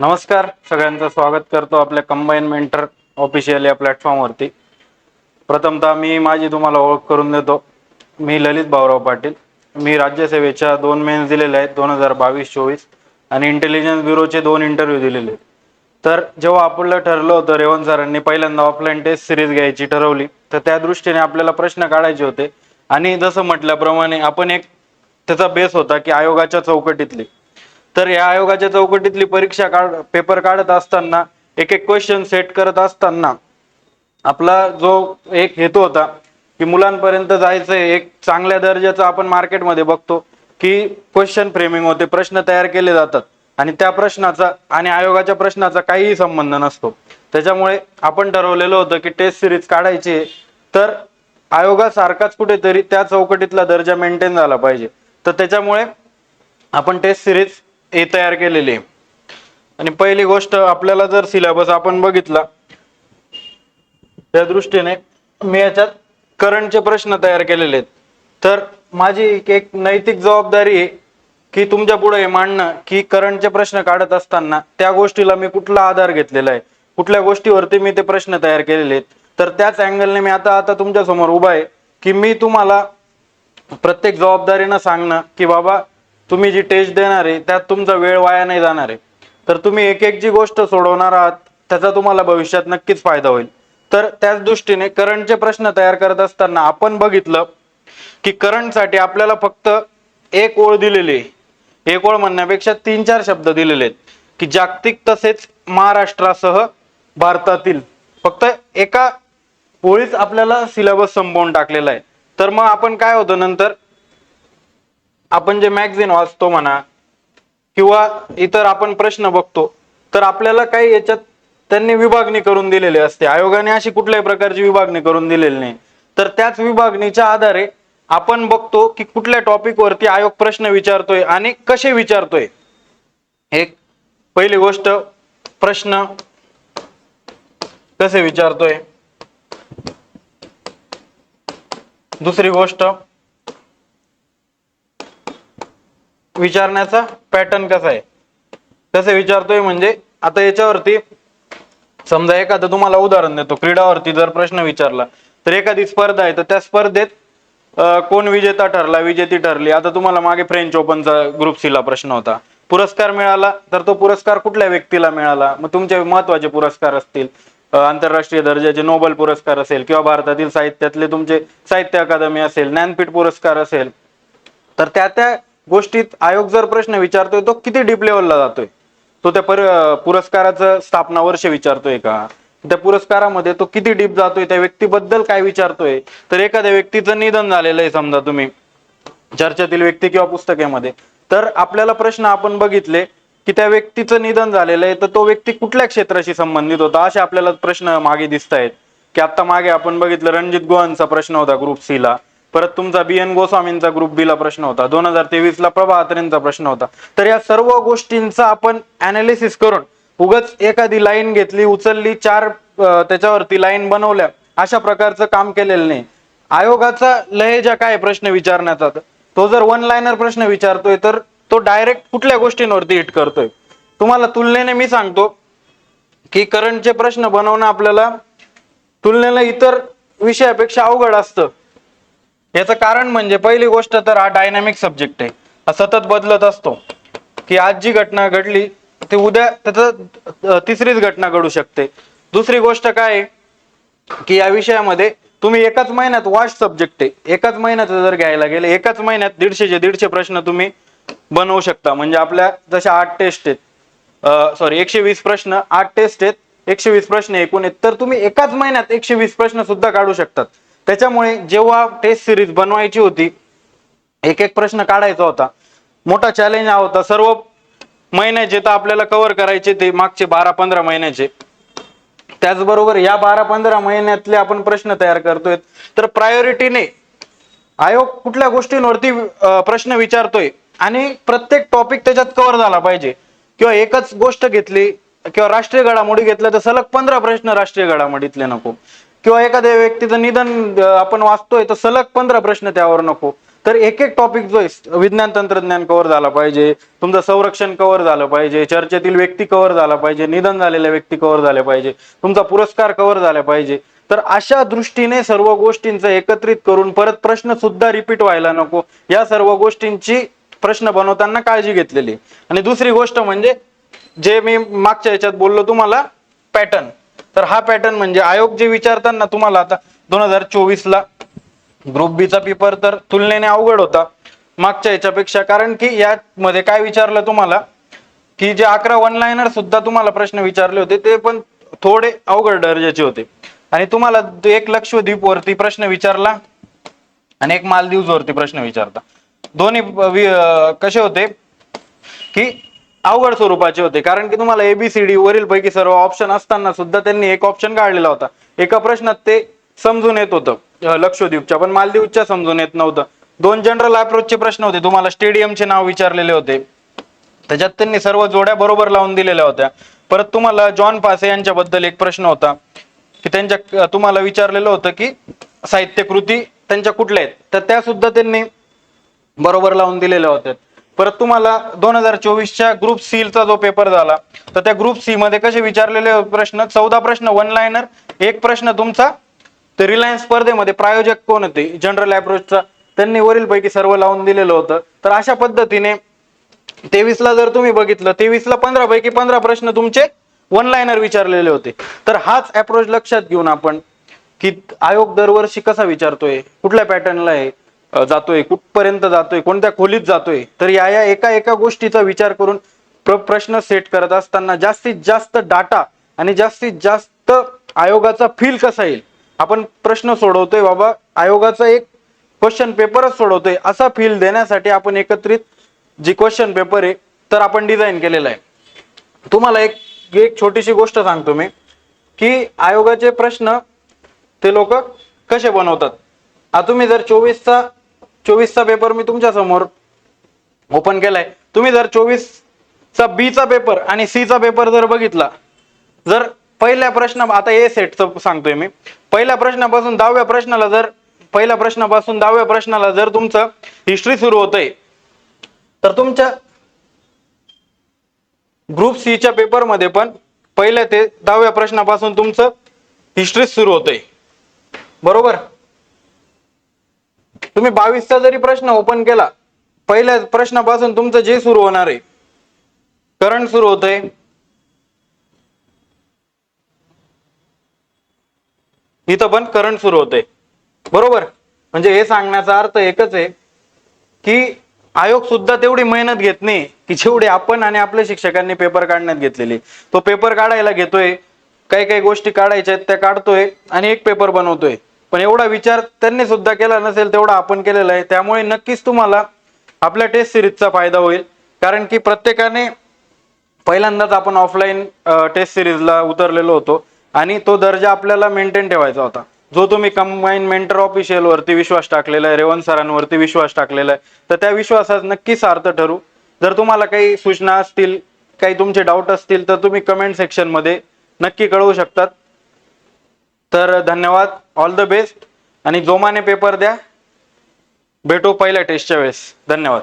नमस्कार सगळ्यांचं स्वागत करतो आपल्या कंबाईन मेंटर ऑफिशियल या प्लॅटफॉर्मवरती प्रथमतः मी माझी तुम्हाला ओळख करून देतो. मी ललित भाऊराव पाटील. मी राज्यसेवेच्या दोन मेन्स दिलेले आहेत दोन हजार बावीस चोवीस आणि इंटेलिजन्स ब्युरोचे दोन इंटरव्ह्यू दिलेले तर जेव्हा आपलं ठरलं होतं रेवंत सरांनी पहिल्यांदा ऑफलाईन टेस्ट सिरीज घ्यायची ठरवली तर त्या दृष्टीने आपल्याला प्रश्न काढायचे होते. आणि जसं म्हटल्याप्रमाणे आपण एक त्याचा बेस होता की आयोगाच्या चौकटीतली. तर या आयोगाच्या चौकटीतली परीक्षा काढ पेपर काढत असताना एक एक क्वेश्चन सेट करत असताना आपला जो एक हेतू होता की मुलांपर्यंत जायचंय एक चांगल्या दर्जाचं आपण मार्केटमध्ये बघतो की क्वेश्चन फ्रेमिंग होते प्रश्न तयार केले जातात. आणि त्या प्रश्नाचा आणि आयोगाच्या प्रश्नाचा काहीही संबंध नसतो. त्याच्यामुळे आपण ठरवलेलं होतं की टेस्ट सिरीज काढायची तर आयोगासारखाच कुठेतरी त्या चौकटीतला दर्जा मेंटेन झाला पाहिजे. तर त्याच्यामुळे आपण टेस्ट सिरीज हे तयार केलेले आहे. आणि पहिली गोष्ट आपल्याला जर सिलेबस आपण बघितला त्या दृष्टीने मी याच्यात करंटचे प्रश्न तयार केलेले आहेत. तर माझी एक- एक नैतिक जबाबदारी आहे की तुमच्यापुढे हे मांडणं की करंटचे प्रश्न काढत असताना त्या गोष्टीला मी कुठला आधार घेतलेला आहे? कुठल्या गोष्टीवरती मी ते प्रश्न तयार केलेले आहेत? तर त्याच अँगलने मी आता आता तुमच्यासमोर उभा आहे की मी तुम्हाला प्रत्येक जबाबदारीनं सांगणं की बाबा तुम्ही जी टेस्ट देणार आहे त्यात तुमचा वेळ वाया नाही जाणार आहे. तर तुम्ही एक एक जी गोष्ट सोडवणार आहात त्याचा तुम्हाला भविष्यात नक्कीच फायदा होईल. तर त्याच दृष्टीने करंटचे प्रश्न तयार करत असताना आपण बघितलं की करंटसाठी आपल्याला फक्त एक ओळ दिलेली आहे. एक ओळ म्हणण्यापेक्षा तीन चार शब्द दिलेले आहेत. की जागतिक तसेच महाराष्ट्रासह भारतातील फक्त एका ओळीच आपल्याला सिलेबस संपवून टाकलेला आहे. तर मग आपण काय होतो नंतर? आपण जे मॅगझिन वाचतो म्हणा किंवा इतर आपण प्रश्न बघतो तर आपल्याला काही याच्यात त्यांनी विभागणी करून दिलेली असते. आयोगाने अशी कुठल्याही प्रकारची विभागणी करून दिलेली नाही. तर त्याच विभागणीच्या आधारे आपण बघतो की कुठल्या टॉपिक वरती आयोग प्रश्न विचारतोय आणि कसे विचारतोय. एक पहिली गोष्ट प्रश्न कसे विचारतोय. दुसरी गोष्ट विचारण्याचा पॅटर्न कसा आहे? तसे विचारतोय म्हणजे आता याच्यावरती समजा एखादं तुम्हाला उदाहरण देतो. क्रीडावरती जर प्रश्न विचारला तर एखादी स्पर्धा आहे तर त्या स्पर्धेत कोण विजेता ठरला विजेती ठरली? आता तुम्हाला मागे फ्रेंच ओपनचा ग्रुप सीला प्रश्न होता. पुरस्कार मिळाला तर तो पुरस्कार कुठल्या व्यक्तीला मिळाला? मग तुमचे महत्त्वाचे पुरस्कार असतील आंतरराष्ट्रीय दर्जाचे नोबेल पुरस्कार असेल किंवा भारतातील साहित्यातले तुमचे साहित्य अकादमी असेल ज्ञानपीठ पुरस्कार असेल तर त्या त्या गोष्टीत आयोग जर प्रश्न विचारतोय तो किती डीप लेवलला जातोय? तो त्या पर पुरस्काराचं स्थापना वर्ष विचारतोय का? त्या पुरस्कारामध्ये तो किती डीप जातोय? त्या व्यक्तीबद्दल काय विचारतोय? तर एखाद्या व्यक्तीचं निधन झालेलं आहे समजा तुम्ही चर्चेतील व्यक्ती किंवा पुस्तकेमध्ये. तर आपल्याला प्रश्न आपण बघितले की त्या व्यक्तीचं निधन झालेलं आहे तर तो व्यक्ती कुठल्या क्षेत्राशी संबंधित होता? असे आपल्याला प्रश्न मागे दिसत आहेत की आता मागे आपण बघितलं रणजित गोहनचा प्रश्न होता ग्रुप सी ला. परत तुमचा बी एन गोस्वामींचा ग्रुप बी ला प्रश्न होता. दोन हजार तेवीस ला प्रभा अत्रेंचा प्रश्न होता. तर या सर्व गोष्टींचा आपण अनालिसिस करून उगच एखादी लाईन घेतली उचलली चार त्याच्यावरती लाईन बनवल्या अशा प्रकारचं काम केलेलं नाही. आयोगाचा लहेजा काय प्रश्न विचारण्याचा? तो जर वन लाईनर प्रश्न विचारतोय तर तो डायरेक्ट कुठल्या गोष्टींवरती हिट करतोय? तुम्हाला तुलनेने मी सांगतो की करंटचे प्रश्न बनवणं आपल्याला तुलनेला इतर विषयापेक्षा अवघड असतं. याचं कारण म्हणजे पहिली गोष्ट तर हा डायनॅमिक सब्जेक्ट आहे. हा सतत बदलत असतो. की आज जी घटना घडली ती उद्या त्याचं तिसरीच घटना घडू शकते. दुसरी गोष्ट काय आहे? की या विषयामध्ये तुम्ही एकाच महिन्यात वास्ट सब्जेक्ट आहे. एकाच महिन्यात जर घ्यायला गेले एकाच महिन्यात दीडशेचे दीडशे प्रश्न तुम्ही बनवू शकता. म्हणजे आपल्या जशा आठ टेस्ट आहेत सॉरी एकशे वीस प्रश्न आठ टेस्ट आहेत एकशे वीस प्रश्न एकूण आहेत. तर तुम्ही एकाच महिन्यात एकशे वीस प्रश्न सुद्धा काढू शकतात. त्याच्यामुळे जेव्हा टेस्ट सिरीज बनवायची होती एक एक प्रश्न काढायचा होता. मोठा चॅलेंज हा होता. सर्व महिन्याचे तर आपल्याला कव्हर करायचे ते मागचे बारा पंधरा महिन्याचे. त्याचबरोबर या बारा पंधरा महिन्यातले आपण प्रश्न तयार करतोय. तर प्रायोरिटीने आयोग कुठल्या गोष्टींवरती प्रश्न विचारतोय आणि प्रत्येक टॉपिक त्याच्यात कव्हर झाला पाहिजे. किंवा एकच गोष्ट घेतली किंवा राष्ट्रीय घडामोडी घेतल्या तर सलग पंधरा प्रश्न राष्ट्रीय घडामोडीतले नको. किंवा एखाद्या व्यक्तीचं निधन आपण वाचतोय तर सलग पंधरा प्रश्न त्यावर नको. तर एक एक टॉपिक जो आहे विज्ञान तंत्रज्ञान कव्हर झाला पाहिजे तुमचं संरक्षण कव्हर झालं पाहिजे चर्चेतील व्यक्ती कव्हर झाला पाहिजे निधन झालेल्या व्यक्ती कव्हर झाल्या पाहिजे तुमचा पुरस्कार कव्हर झाला पाहिजे. तर अशा दृष्टीने सर्व गोष्टींचं एकत्रित करून परत प्रश्न सुद्धा रिपीट व्हायला नको. या सर्व गोष्टींची प्रश्न बनवताना काळजी घेतलेली आणि दुसरी गोष्ट म्हणजे जे मी मागच्या याच्यात बोललो तुम्हाला पॅटर्न तर हा पॅटर्न म्हणजे आयोग जे विचारताना तुम्हाला आता दोन हजार चोवीस ला ग्रुप बीचा पेपर तर तुलनेने अवघड होता. मागच्या याच्यापेक्षा. कारण की यामध्ये काय विचारलं तुम्हाला? की जे अकरा वन लाईनर सुद्धा तुम्हाला प्रश्न विचारले होते ते पण थोडे अवघड दर्जाचे होते. आणि तुम्हाला एक लक्षद्वीप वरती प्रश्न विचारला आणि एक मालदीव वरती प्रश्न विचारता. दोन्ही कसे होते? की अवघड स्वरूपाचे होते. कारण की तुम्हाला एबीसीडी वरील पैकी सर्व ऑप्शन असताना सुद्धा त्यांनी एक ऑप्शन काढलेला होता. एका प्रश्नात ते समजून येत होतं. लक्षद्वीपच्या पण मालदीवच्या समजून येत नव्हतं. दोन जनरल अप्रोचचे प्रश्न होते. तुम्हाला स्टेडियमचे नाव विचारलेले होते. त्याच्यात त्यांनी सर्व जोड्या बरोबर लावून दिलेल्या होत्या. परत तुम्हाला जॉन पासे यांच्याबद्दल एक प्रश्न होता. की त्यांच्या तुम्हाला विचारलेलं होतं की साहित्य कृती त्यांच्या कुठल्या आहेत? तर त्या सुद्धा त्यांनी बरोबर लावून दिलेल्या होत्या. परत तुम्हाला दोन हजार चोवीसच्या ग्रुप सीलचा चा जो पेपर झाला तर त्या ग्रुप सी मध्ये कसे विचारलेले प्रश्न चौदा प्रश्न वन लायनर एक प्रश्न तुमचा तर रिलायन्स स्पर्धेमध्ये प्रायोजक कोण होते? जनरल अप्रोचचा त्यांनी वरील पैकी सर्व लावून दिलेलं होतं. तर अशा पद्धतीने तेवीस ला जर तुम्ही बघितलं तेवीस ला पंधरा पैकी पंधरा प्रश्न तुमचे वन लायनर विचारलेले होते. तर हाच अप्रोच लक्षात घेऊन आपण की आयोग दरवर्षी कसा विचारतोय कुठल्या पॅटर्नला आहे जातोय कुठपर्यंत जातोय कोणत्या खोलीत जातोय तर या या एका एका गोष्टीचा विचार करून प्र- प्रश्न सेट करत असताना जास्तीत जास्त डाटा आणि जास्तीत जास्त आयोगाचा फील कसा येईल? आपण प्रश्न सोडवतोय बाबा आयोगाचा एक क्वेश्चन पेपरच सोडवतोय. असा फील देण्यासाठी आपण एकत्रित जी क्वेश्चन पेपर आहे तर आपण डिझाईन केलेला आहे. तुम्हाला एक एक छोटीशी गोष्ट सांगतो मी की आयोगाचे प्रश्न ते लोक कसे बनवतात? आता तुम्ही जर चोवीसचा चोवीसचा पेपर मी तुमच्यासमोर ओपन केलाय. तुम्ही जर चोवीस चा बी चा पेपर आणि सी चा पेपर जर बघितला जर पहिल्या प्रश्न आता ए सेटचं सांगतोय मी. पहिल्या प्रश्नापासून दहाव्या प्रश्नाला जर पहिल्या प्रश्नापासून दहाव्या प्रश्नाला जर तुमचं हिस्ट्री सुरू होतंय तर तुमच्या ग्रुप सी च्या पेपरमध्ये पण पहिल्या ते दहाव्या प्रश्नापासून तुमचं हिस्ट्री सुरू होतंय. बरोबर? तुम्ही बावीसचा जरी प्रश्न ओपन केला पहिल्या प्रश्नापासून तुमचं जे सुरू होणार आहे करंट सुरू होतंय. इथं पण करंट सुरू होते बरोबर? म्हणजे हे सांगण्याचा अर्थ एकच आहे की आयोग सुद्धा तेवढी मेहनत घेत नाही की जेवढी आपण आणि आपल्या शिक्षकांनी पेपर काढण्यात घेतलेली. तो पेपर काढायला घेतोय काही काही गोष्टी काढायच्या आहेत त्या काढतोय आणि एक पेपर बनवतोय. पण एवढा विचार त्यांनी सुद्धा केला नसेल तेवढा आपण केलेला आहे. त्यामुळे नक्कीच तुम्हाला आपल्या टेस्ट सिरीजचा फायदा होईल. कारण की प्रत्येकाने पहिल्यांदाच आपण ऑफलाईन टेस्ट सिरीजला उतरलेलो होतो. आणि तो दर्जा आपल्याला मेंटेन ठेवायचा होता. जो तुम्ही कंबाईन मेंटर ऑफिशियल वरती विश्वास टाकलेला आहे रेवंत सरांवरती विश्वास टाकलेला आहे तर त्या विश्वासात नक्कीच अर्थ ठरू. जर तुम्हाला काही सूचना असतील काही तुमचे डाऊट असतील तर तुम्ही कमेंट सेक्शनमध्ये नक्की कळवू शकतात. तर धन्यवाद. ऑल द बेस्ट आणि जोमाने पेपर द्या. भेटू पहिल्या टेस्टच्या वेळेस. धन्यवाद.